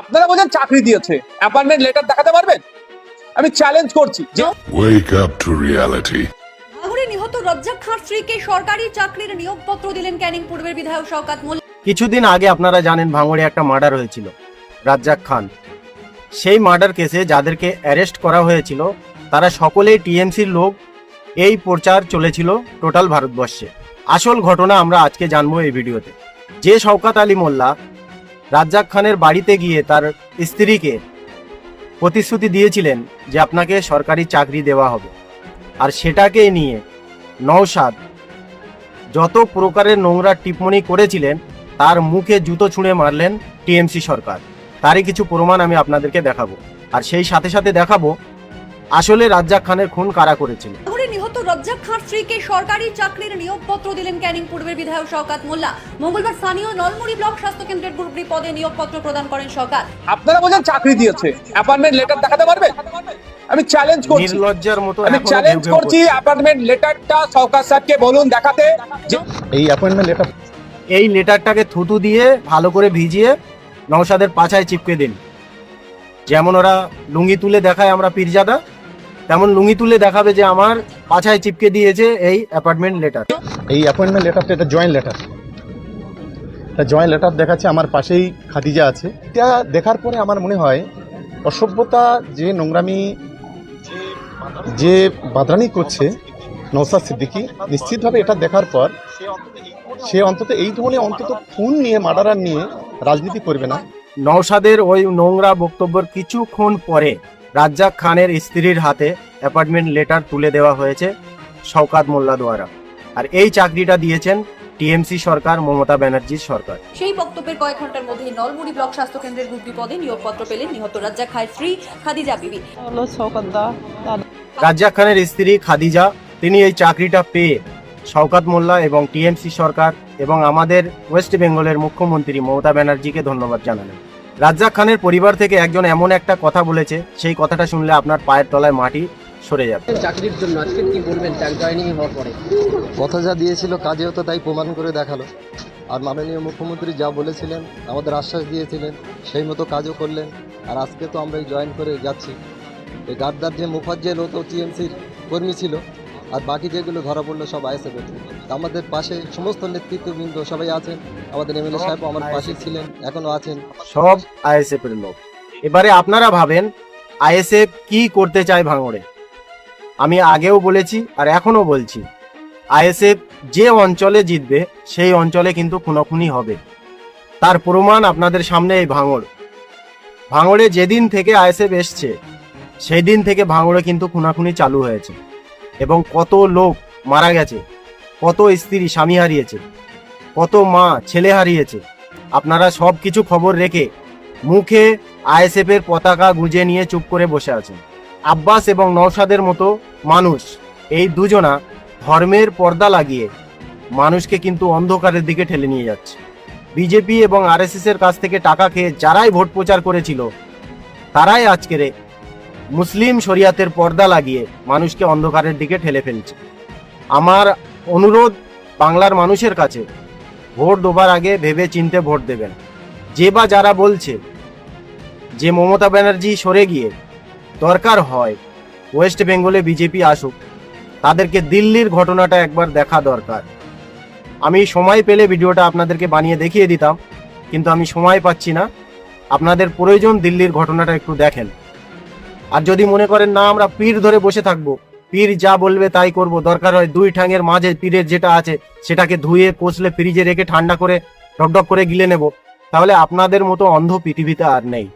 আপনারা বলছেন চাকরি দিয়েছে। অ্যাপয়েন্টমেন্ট লেটার দেখাতে পারবেন? আমি চ্যালেঞ্জ করছি। যে Wake up to reality. ভাঙড়ে নিহত রজ্জাক খাঁর স্ত্রীকে সরকারি চাকরির নিয়োগপত্র দিলেন ক্যানিং পূর্বের বিধায়ক শওকাত মোল্লা। কিছুদিন আগে আপনারা জানেন ভাঙড়ে একটা মার্ডার হয়েছিল রাজ্জাক খান। সেই মার্ডার কেসে যাদেরকে অ্যারেস্ট করা হয়েছিল তারা সকলেই টিএমসির লোক। এই প্রচার চলেছিল টোটাল ভারতবর্ষে। আসল ঘটনা আমরা আজকে জানব এই ভিডিওতে। যে শওকাত আলী মোল্লা রাজ্জাক খানের বাড়িতে গিয়ে তার স্ত্রীকে প্রতিশ্রুতি দিয়েছিলেন যে আপনাকে সরকারি চাকরি দেওয়া হবে। আর সেটাকে নিয়ে নওশাদ যত প্রকারের নোংরা টিপ্পনি করেছিলেন, তার মুখে জুতো ছুঁড়ে মারলেন টিএমসি সরকার। তারই কিছু প্রমাণ আমি আপনাদেরকে দেখাবো। আর সেই সাথে সাথে দেখাবো, আসলে রাজ্জাক খানের খুন কারা করেছিল? ভাঙড়ে নিহত রজ্জাক খাঁর স্ত্রীকে সরকারি চাকরির নিয়োগপত্র দিলেন ক্যানিং পূর্বের বিধায়ক শওকাত মোল্লা। মঙ্গলবার স্থানীয় নলমুড়ি ব্লক স্বাস্থ্য কেন্দ্রের গ্রুপ ডি পদে নিয়োগপত্র প্রদান করেন শওকাত। আপনারা বলছেন চাকরি দিয়েছে। অ্যাপয়েন্টমেন্ট লেটার দেখাতে পারবেন? আমি চ্যালেঞ্জ করছি। নির্লজ্জার মতো আমি চ্যালেঞ্জ করছি অ্যাপয়েন্টমেন্ট লেটারটা সরকার সাহেবকে বলুন দেখাতে। যে এই অ্যাপয়েন্টমেন্ট লেটার এই লেটারটাকে থুতু দিয়ে ভালো করে ভিজিয়ে নওশাদের পাছায় চিপকে দিন। যেমন ওরা লুঙ্গি তুলে দেখায় আমরা পীরজাদা তেমন লুঙ্গি তুলে দেখাবে যে আমার পাছায় চিপকে দিয়েছে এই অ্যাপার্টমেন্ট লেটার। এই অ্যাপয়েন্টমেন্ট লেটারটা এটা জয়েন্ট লেটার। এটা জয়েন্ট লেটার দেখাচ্ছে আমার পাশেই খাদিজা আছে। এটা দেখার পরে আমার মনে হয় অসভ্যতা যে নোংরামি যে বাদরানি করছে নৌসাদ সিদ্দিকি নিশ্চিতভাবে এটা দেখার পর সে অন্তত এই ধরনের অন্তত খুন নিয়ে মার্ডারার নিয়ে রাজনীতি করবে না। নওশাদের ওই নোংরা বক্তব্যের কিছুক্ষণ পরে রাজ্জাক খানের স্ত্রীর হাতে অ্যাপার্টমেন্ট লেটার তুলে দেওয়া হয়েছে শওকাত মোল্লা দ্বারা। আর এই চাকরিটা দিয়েছেন টিএমসি সরকার মমতা ব্যানার্জির সরকার। সেই বক্তব্যের কয়েক ঘণ্টার মধ্যে নলমুড়ি ব্লক স্বাস্থ্য কেন্দ্রের গ্রুপ ডি পদে নিয়োগপত্র পেলেন নিহত রাজ্জাক খাঁর স্ত্রী খাদিজা বিবি। রাজ্জাক খানের স্ত্রী খাদিজা তিনি এই চাকরিটা পেয়ে শওকাত মোল্লা এবং টিএমসি সরকার এবং আমাদের ওয়েস্ট বেঙ্গলের মুখ্যমন্ত্রী মমতা ব্যানার্জিকে ধন্যবাদ জানালেন। রাজ্জাক খানের পরিবার থেকে একজন এমন একটা কথা বলেছে সেই কথাটা শুনলে আপনার পায়ের তলায় মাটি সরে যাবে। চাকরির জন্য আজকে কি বলবেন? জয়নিং হওয়ার পরে। কথা যা দিয়েছিল কাজেও তো তাই প্রমাণ করে দেখাল। আর মাননীয় মুখ্যমন্ত্রী যা বলেছিলেন আমাদের আশ্বাস দিয়েছিলেন সেই মতো কাজও করলেন। আর আজকে তো আমরা জয়েন করে যাচ্ছি। এই গাদ্দার যে মুফাজ্জেল ও তো টিএমসির কর্মী ছিল আর বাকি যেগুলো ধরা পড়ল সব আইএসএফ আমাদের পাশে সমস্ত নেতৃত্ববৃন্দ সবাই আছেন। আমাদের এমএলএ সাহেব আমার পাশে ছিলেন এখনও আছেন। সব আইএসএফ এর লোক। এবারে আপনারা ভাবেন আইএসএফ কি করতে চায় ভাঙড়ে? আমি আগেও বলেছি আর এখনও বলছি আইএসএফ যে অঞ্চলে জিতবে সেই অঞ্চলে কিন্তু খুনোখুনি হবে। তার প্রমাণ আপনাদের সামনে এই ভাঙড়। ভাঙড়ে যেদিন থেকে আইএসএফ এসছে সেই দিন থেকে ভাঙড়ে কিন্তু খুনাখুনি চালু হয়েছে। এবং কত লোক মারা গেছে কত স্ত্রী স্বামী হারিয়েছে, কত মা, ছেলে হারিয়েছে। আপনারা সব কিছু খবর রেখে মুখে আইএসএফ এর পতাকা গুঁজে নিয়ে চুপ করে বসে আছেন। আব্বাস এবং নওশাদের মতো মানুষ, এই দুজনা ধর্মের পর্দা লাগিয়ে মানুষকে কিন্তু অন্ধকারের দিকে ঠেলে নিয়ে যাচ্ছে। বিজেপি এবং আরএসএস এর কাছ থেকে টাকা খেয়ে যারাই ভোট প্রচার করেছিল, তারাই আজকের মুসলিম শরিয়াতের পর্দা লাগিয়ে মানুষকে অন্ধকারের দিকে ঠেলে ফেলছে। আমার অনুরোধ বাংলার মানুষের কাছে, ভোট দেবার আগে ভেবে চিনতে ভোট দেবেন। যে বা যারা বলছে যে মমতা ব্যানার্জি সরে গিয়ে দরকার হয় ওয়েস্ট বেঙ্গলে বিজেপি আসুক, তাদেরকে দিল্লির ঘটনাটা একবার দেখা দরকার। আমি সময় পেলে ভিডিওটা আপনাদেরকে বানিয়ে দেখিয়ে দিতাম, কিন্তু আমি সময় পাচ্ছি না। আপনাদের প্রয়োজন দিল্লির ঘটনাটা একটু দেখেন। আর যদি মনে করেন, না, আমরা পীর ধরে বসে থাকব। পীর যা বলবে তাই করব। দরকার হয় দুই ঠ্যাঙের মাঝে পীরের যেটা আছে, সেটাকে ধুয়ে, কষলে, ফ্রিজে রেখে ঠান্ডা করে ডকডক করে গিলে নেব। তাহলে আপনাদের মতো অন্ধ পৃথিবীতে আর নেই।